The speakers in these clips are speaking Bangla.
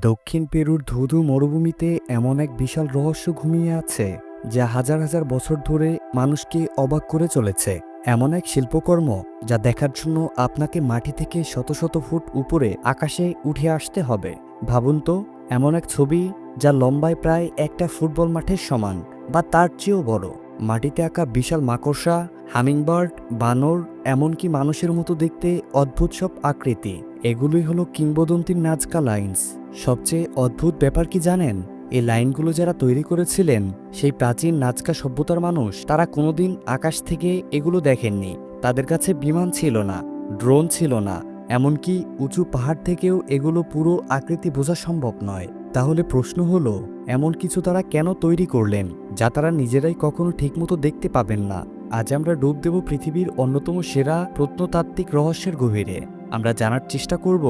দক্ষিণ পেরুর ধুধু মরুভূমিতে এমন এক বিশাল রহস্য ঘুমিয়ে আছে, যা হাজার হাজার বছর ধরে মানুষকে অবাক করে চলেছে। এমন এক শিল্পকর্ম, যা দেখার জন্য আপনাকে মাটি থেকে শত শত ফুট উপরে আকাশে উঠে আসতে হবে। ভাবুন তো, এমন এক ছবি, যা লম্বায় প্রায় একটা ফুটবল মাঠের সমান, বা তার চেয়েও বড়। মাটিতে আঁকা বিশাল মাকড়সা, হামিংবার্ড, বানর, এমনকি মানুষের মতো দেখতে অদ্ভুত সব আকৃতি। এগুলোই হলো কিংবদন্তির নাজকা লাইন্স সবচেয়ে অদ্ভুত ব্যাপার কি জানেন? এই লাইনগুলো যারা তৈরি করেছিলেন, সেই প্রাচীন নাজকা সভ্যতার মানুষ, তারা কোনোদিন আকাশ থেকে এগুলো দেখেননি। তাদের কাছে বিমান ছিল না ড্রোন ছিল না, এমনকি উঁচু পাহাড় থেকেও এগুলো পুরো আকৃতি বোঝা সম্ভব নয়। তাহলে প্রশ্ন হলো, এমন কিছু তারা কেন তৈরি করলেন, যা তারা নিজেরাই কখনো ঠিকমতো দেখতে পাবেন না? আজ আমরা ডুব দেব পৃথিবীর অন্যতম সেরা প্রত্নতাত্ত্বিক রহস্যের গভীরে। আমরা জানার চেষ্টা করব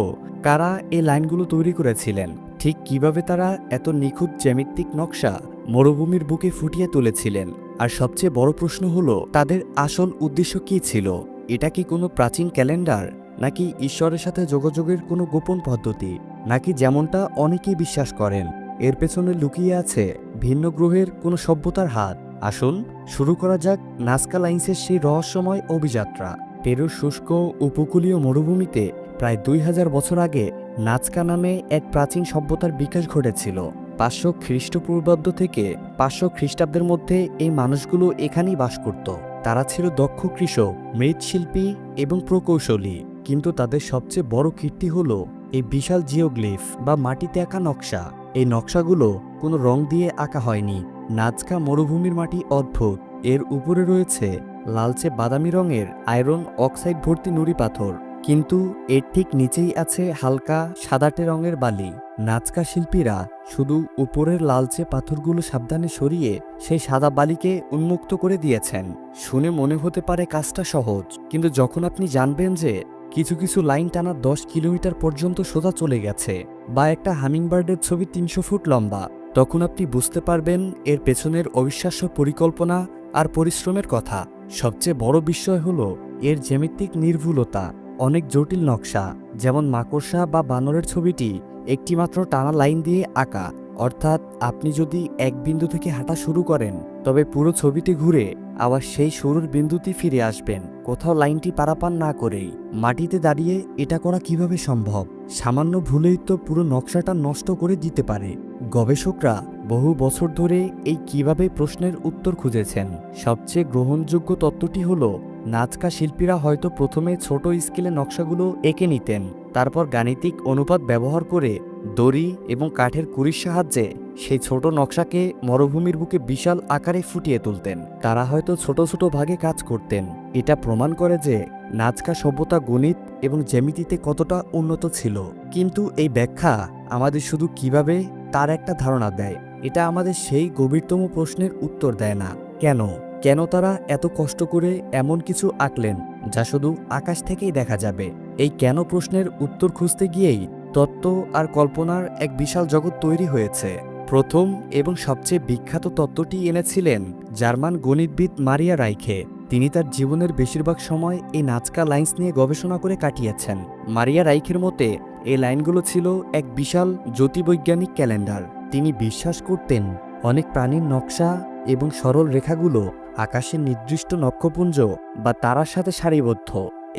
কারা এই লাইনগুলো তৈরি করেছিলেন, ঠিক কীভাবে তারা এত নিখুঁত জ্যামিতিক নকশা মরুভূমির বুকে ফুটিয়ে তুলেছিলেন, আর সবচেয়ে বড় প্রশ্ন হলো, তাদের আসল উদ্দেশ্য কী ছিল? এটা কি কোনো প্রাচীন ক্যালেন্ডার, নাকি ঈশ্বরের সাথে যোগাযোগের কোনো গোপন পদ্ধতি, নাকি যেমনটা অনেকেই বিশ্বাস করেন, এর পেছনে লুকিয়ে আছে ভিন্ন গ্রহের কোনো সভ্যতার হাত? আসুন শুরু করা যাক নাস্কা লাইন্সের সেই রহস্যময় অভিযাত্রা। পেরুর শুষ্ক, উপকূলীয় মরুভূমিতে প্রায় দুই হাজার বছর আগে নাচকা নামে এক প্রাচীন সভ্যতার বিকাশ ঘটেছিল। পাঁচশো খ্রিস্টপূর্বাব্দ থেকে পাঁচশো খ্রিস্টাব্দের মধ্যে এই মানুষগুলো এখানেই বাস করত। তারা ছিল দক্ষ কৃষক, মৃৎশিল্পী এবং প্রকৌশলী। কিন্তু তাদের সবচেয়ে বড় কীর্তি হল এই বিশাল জিওগ্লিফ বা মাটিতে আঁকা নকশা। এই নকশাগুলো কোনো রং দিয়ে আঁকা হয়নি। নাজকা মরুভূমির মাটি অদ্ভুত। এর উপরে রয়েছে লালচে বাদামি রঙের আয়রন অক্সাইড ভর্তি নুড়ি পাথর। কিন্তু এর ঠিক নিচেই আছে হালকা সাদাটে রঙের বালি। নাচকা শিল্পীরা শুধু উপরের লালচে পাথরগুলো সাবধানে সরিয়ে সেই সাদা বালিকে উন্মুক্ত করে দিয়েছেন। শুনে মনে হতে পারে কাজটা সহজ, কিন্তু যখন আপনি জানবেন যে কিছু কিছু লাইন টানা দশ কিলোমিটার পর্যন্ত সোজা চলে গেছে বা একটা হামিংবার্ডের ছবি তিনশো ফুট লম্বা, তখন আপনি বুঝতে পারবেন এর পেছনের অবিশ্বাস্য পরিকল্পনা আর পরিশ্রমের কথা। সবচেয়ে বড় বিষয় হলো এর জ্যামিতিক নির্ভুলতা, অনেক জটিল নকশা, যেমন মাকড়সা বা বানরের ছবিটি একটিমাত্র টানা লাইন দিয়ে আঁকা। অর্থাৎ আপনি যদি এক বিন্দু থেকে হাঁটা শুরু করেন, তবে পুরো ছবিটি ঘুরে আবার সেই শুরুর বিন্দুতে ফিরে আসবেন। কোথাও লাইনটি পারাপার না করেই মাটিতে দাঁড়িয়ে এটা করা কীভাবে সম্ভব? সামান্য ভুলেই তো পুরো নকশাটা নষ্ট করে দিতে পারে। গবেষকরা বহু বছর ধরে এই কীভাবে প্রশ্নের উত্তর খুঁজেছেন? সবচেয়ে গ্রহণযোগ্য তত্ত্বটি হলো, নাচকা শিল্পীরা হয়তো প্রথমে ছোট স্কেলে নকশাগুলো এঁকে নিতেন, তারপর গাণিতিক অনুপাত ব্যবহার করে দড়ি এবং কাঠের কুড়ির সাহায্যে সেই ছোট নকশাকে মরুভূমির বুকে বিশাল আকারে ফুটিয়ে তুলতেন। তারা হয়তো ছোট ছোট ভাগে কাজ করতেন। এটা প্রমাণ করে যে নাচকা সভ্যতা গণিত এবং জ্যামিতিতে কতটা উন্নত ছিল। কিন্তু এই ব্যাখ্যা আমাদের শুধু কীভাবে তার একটা ধারণা দেয়। এটা আমাদের সেই গভীরতম প্রশ্নের উত্তর দেয় না। কেন? কেন তারা এত কষ্ট করে এমন কিছু আঁকলেন যা শুধু আকাশ থেকেই দেখা যাবে? এই কেন প্রশ্নের উত্তর খুঁজতে গিয়েই তত্ত্ব আর কল্পনার এক বিশাল জগৎ তৈরি হয়েছে। প্রথম এবং সবচেয়ে বিখ্যাত তত্ত্বটি এনেছিলেন জার্মান গণিতবিদ মারিয়া রাইখে। তিনি তার জীবনের বেশিরভাগ সময় এই নাচকা লাইন্স নিয়ে গবেষণা করে কাটিয়েছেন। মারিয়া রাইখের মতে, এই লাইনগুলো ছিল এক বিশাল জ্যোতিবৈজ্ঞানিক ক্যালেন্ডার। তিনি বিশ্বাস করতেন, অনেক প্রাণীর নকশা এবং সরল রেখাগুলো আকাশের নির্দিষ্ট নক্ষপুঞ্জ বা তারার সাথে সারিবদ্ধ।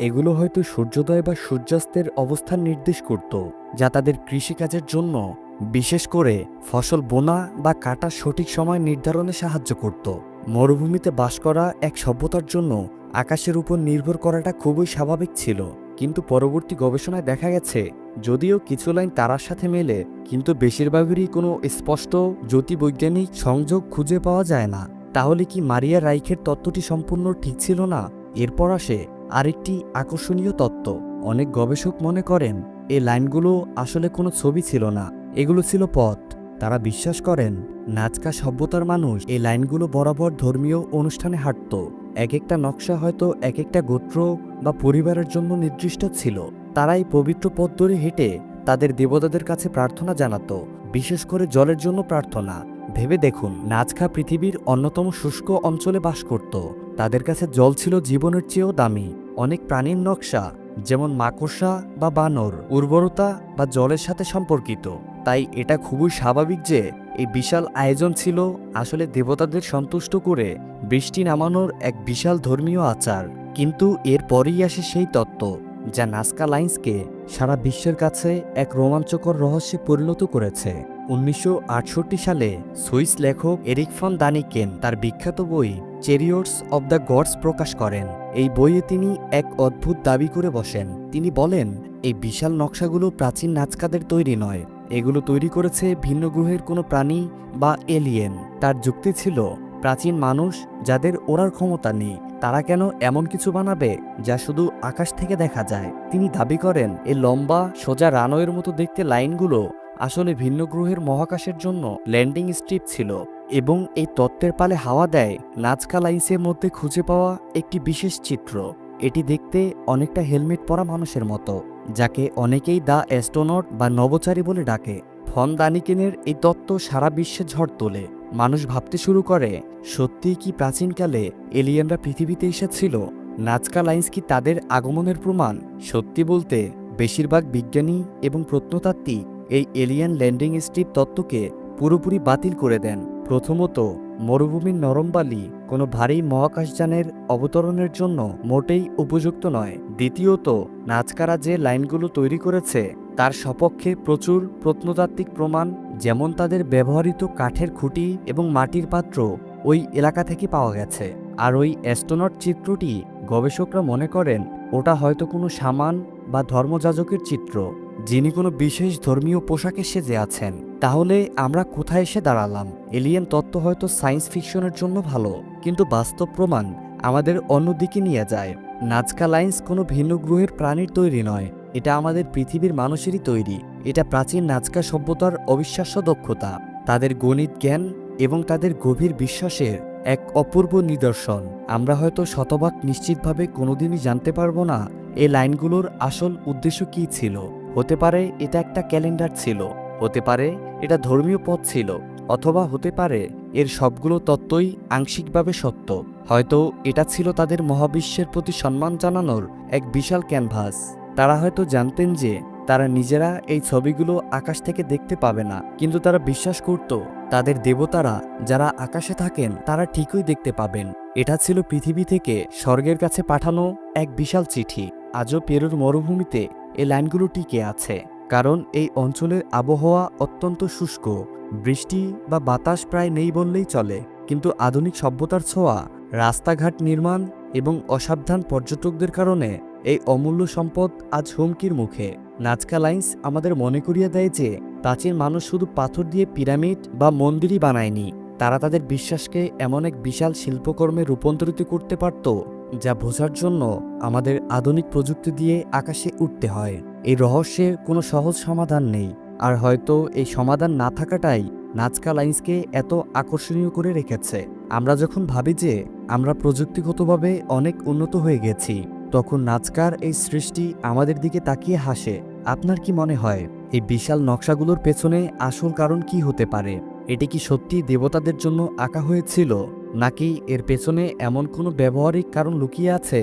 এগুলো হয়তো সূর্যোদয় বা সূর্যাস্তের অবস্থান নির্দেশ করত, যা তাদের কৃষিকাজের জন্য বিশেষ করে ফসল বোনা বা কাটার সঠিক সময় নির্ধারণে সাহায্য করত। মরুভূমিতে বাস করা এক সভ্যতার জন্য আকাশের উপর নির্ভর করাটা খুবই স্বাভাবিক ছিল, কিন্তু পরবর্তী গবেষণায় দেখা গেছে যদিও কিছু লাইন তারার সাথে মেলে, কিন্তু বেশিরভাগেরই কোনো স্পষ্ট জ্যোতিবৈজ্ঞানিক সংযোগ খুঁজে পাওয়া যায় না। তাহলে কি মারিয়া রাইখের তত্ত্বটি সম্পূর্ণ ঠিক ছিল না? এরপর আসে আরেকটি আকর্ষণীয় তত্ত্ব। অনেক গবেষক মনে করেন এই লাইনগুলো আসলে কোনো ছবি ছিল না, এগুলো ছিল পথ। তারা বিশ্বাস করেন, নাচকা সভ্যতার মানুষ এই লাইনগুলো বরাবর ধর্মীয় অনুষ্ঠানে হাঁটত। এক একটা নকশা হয়তো এক একটা গোত্র বা পরিবারের জন্য নির্দিষ্ট ছিল। তারা এই পবিত্র পথ ধরে হেঁটে তাদের দেবতাদের কাছে প্রার্থনা জানাত, বিশেষ করে জলের জন্য প্রার্থনা। ভেবে দেখুন নাচখা পৃথিবীর অন্যতম শুষ্ক অঞ্চলে বাস করত। তাদের কাছে জল ছিল জীবনের চেয়েও দামি। অনেক প্রাণীর নকশা, যেমন মাকড়সা বা বানর, উর্বরতা বা জলের সাথে সম্পর্কিত। তাই এটা খুবই স্বাভাবিক যে, এই বিশাল আয়োজন ছিল আসলে দেবতাদের সন্তুষ্ট করে বৃষ্টি নামানোর এক বিশাল ধর্মীয় আচার। কিন্তু এরপরেই আসে সেই তত্ত্ব। যা নাস্কা লাইন্সকে সারা বিশ্বের কাছে এক রোমাঞ্চকর রহস্যে পরিণত করেছে। উনিশশো আটষট্টি সালে সুইস লেখক এরিক ফন দানিকেন তার বিখ্যাত বই চেরিয়টস অব দ্য গডস প্রকাশ করেন। এই বইয়ে তিনি এক অদ্ভুত দাবি করে বসেন। তিনি বলেন, এই বিশাল নকশাগুলো প্রাচীন নাচকাদের তৈরি নয়। এগুলো তৈরি করেছে ভিন্ন গ্রহের কোনো প্রাণী বা এলিয়েন। তার যুক্তি ছিল, প্রাচীন মানুষ যাদের ওড়ার ক্ষমতা নেই। তারা কেন এমন কিছু বানাবে যা শুধু আকাশ থেকে দেখা যায়? তিনি দাবি করেন এই লম্বা, সোজা রানওয়ের মতো দেখতে লাইনগুলো আসলে ভিন্ন গ্রহের মহাকাশের জন্য ল্যান্ডিং স্ট্রিপ ছিল এবং এই তত্ত্বের পালে হাওয়া দেয়। নাজকা লাইন্সের মধ্যে খুঁজে পাওয়া একটি বিশেষ চিত্র। এটি দেখতে অনেকটা হেলমেট পরা মানুষের মতো, যাকে অনেকেই দ্য অ্যাস্ট্রোনট বা নবচারী বলে ডাকে। ফন দানিকেনের এই তত্ত্ব সারা বিশ্বে ঝড় তোলে। মানুষ ভাবতে শুরু করে, সত্যিই কি প্রাচীনকালে এলিয়েনরা পৃথিবীতে এসেছিল? নাজকা লাইন্স কি তাদের আগমনের প্রমাণ? সত্যি বলতে, বেশিরভাগ বিজ্ঞানী এবং প্রত্নতাত্ত্বিক এই এলিয়ান ল্যান্ডিং স্ট্রিপ তত্ত্বকে পুরোপুরি বাতিল করে দেন। প্রথমত, মরুভূমির নরম বালি কোনো ভারী মহাকাশযানের অবতরণের জন্য মোটেই উপযুক্ত নয়। দ্বিতীয়ত নাচকারা যে লাইনগুলো তৈরি করেছে তার সপক্ষে প্রচুর প্রত্নতাত্ত্বিক প্রমাণ, যেমন তাদের ব্যবহৃত কাঠের খুঁটি এবং মাটির পাত্র, ওই এলাকা থেকে পাওয়া গেছে। আর ওই অ্যাস্ট্রোনট চিত্রটি গবেষকরা মনে করেন, ওটা হয়তো কোনো সামান বা ধর্মযাজকের চিত্র, যিনি কোনো বিশেষ ধর্মীয় পোশাকে সেজে আছেন। তাহলে আমরা কোথায় এসে দাঁড়ালাম? এলিয়েন তত্ত্ব হয়তো সায়েন্স ফিকশনের জন্য ভালো, কিন্তু বাস্তব প্রমাণ আমাদের অন্যদিকে নিয়ে যায়। নাজকা লাইন্স কোনো ভিন্ন গ্রহের প্রাণীর তৈরি নয়। এটা আমাদের পৃথিবীর মানুষেরই তৈরি। এটা প্রাচীন নাচকা সভ্যতার অবিশ্বাস্য দক্ষতা, তাদের গণিত জ্ঞান এবং তাদের গভীর বিশ্বাসের এক অপূর্ব নিদর্শন। আমরা হয়তো শতভাগ নিশ্চিতভাবে কোনোদিনই জানতে পারব না এই লাইনগুলোর আসল উদ্দেশ্য কী ছিল। হতে পারে এটা একটা ক্যালেন্ডার ছিল, হতে পারে এটা ধর্মীয় পথ ছিল, অথবা হতে পারে এর সবগুলো তত্ত্বই আংশিকভাবে সত্য। হয়তো এটা ছিল তাদের মহাবিশ্বের প্রতি সম্মান জানানোর এক বিশাল ক্যানভাস। তারা হয়তো জানতেন যে তারা নিজেরা এই ছবিগুলো আকাশ থেকে দেখতে পাবে না। কিন্তু তারা বিশ্বাস করত, তাদের দেবতারা যারা আকাশে থাকেন, তারা ঠিকই দেখতে পাবেন। এটা ছিল পৃথিবী থেকে স্বর্গের কাছে পাঠানো এক বিশাল চিঠি। আজও পেরুর মরুভূমিতে এই লাইনগুলো টিকে আছে। কারণ এই অঞ্চলের আবহাওয়া অত্যন্ত শুষ্ক। বৃষ্টি বা বাতাস প্রায় নেই বললেই চলে। কিন্তু আধুনিক সভ্যতার ছোঁয়া, রাস্তাঘাট নির্মাণ এবং অসাবধান পর্যটকদের কারণে এই অমূল্য সম্পদ আজ হুমকির মুখে। নাজকা লাইন্স আমাদের মনে করিয়ে দেয় যে, প্রাচীন মানুষ শুধু পাথর দিয়ে পিরামিড বা মন্দিরই বানায়নি। তারা তাদের বিশ্বাসকে এমন এক বিশাল শিল্পকর্মে রূপান্তরিত করতে পারত, যা বোঝার জন্য আমাদের আধুনিক প্রযুক্তি দিয়ে আকাশে উঠতে হয়। এই রহস্যের কোনো সহজ সমাধান নেই, আর হয়তো এই সমাধান না থাকাটাই নাজকা লাইন্সকে এত আকর্ষণীয় করে রেখেছে। আমরা যখন ভাবি যে, আমরা প্রযুক্তিগতভাবে অনেক উন্নত হয়ে গেছি তখন নাচকার এই সৃষ্টি আমাদের দিকে তাকিয়ে হাসে। আপনার কি মনে হয়, এই বিশাল নকশাগুলোর পেছনে আসল কারণ কি হতে পারে? এটি কি সত্যি দেবতাদের জন্য আঁকা হয়েছিল, নাকি এর পেছনে এমন কোনো ব্যবহারিক কারণ লুকিয়ে আছে,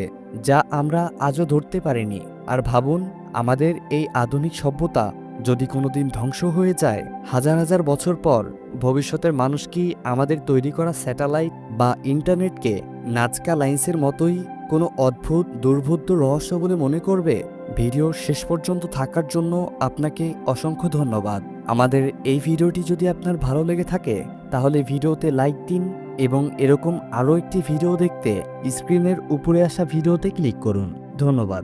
যা আমরা আজও ধরতে পারিনি? আর ভাবুন, আমাদের এই আধুনিক সভ্যতা যদি কোনোদিন ধ্বংস হয়ে যায়, হাজার হাজার বছর পর ভবিষ্যতের মানুষ কি আমাদের তৈরি করা স্যাটেলাইট বা ইন্টারনেটকে নাজকা লাইন্সের মতোই কোনো অদ্ভুত, দুর্বোধ্য রহস্য বলে মনে করবে? ভিডিও শেষ পর্যন্ত থাকার জন্য আপনাকে অসংখ্য ধন্যবাদ। আমাদের এই ভিডিওটি যদি আপনার ভালো লেগে থাকে, তাহলে ভিডিওতে লাইক দিন এবং এরকম আরও একটি ভিডিও দেখতে স্ক্রিনের উপরে আসা ভিডিওতে ক্লিক করুন। ধন্যবাদ।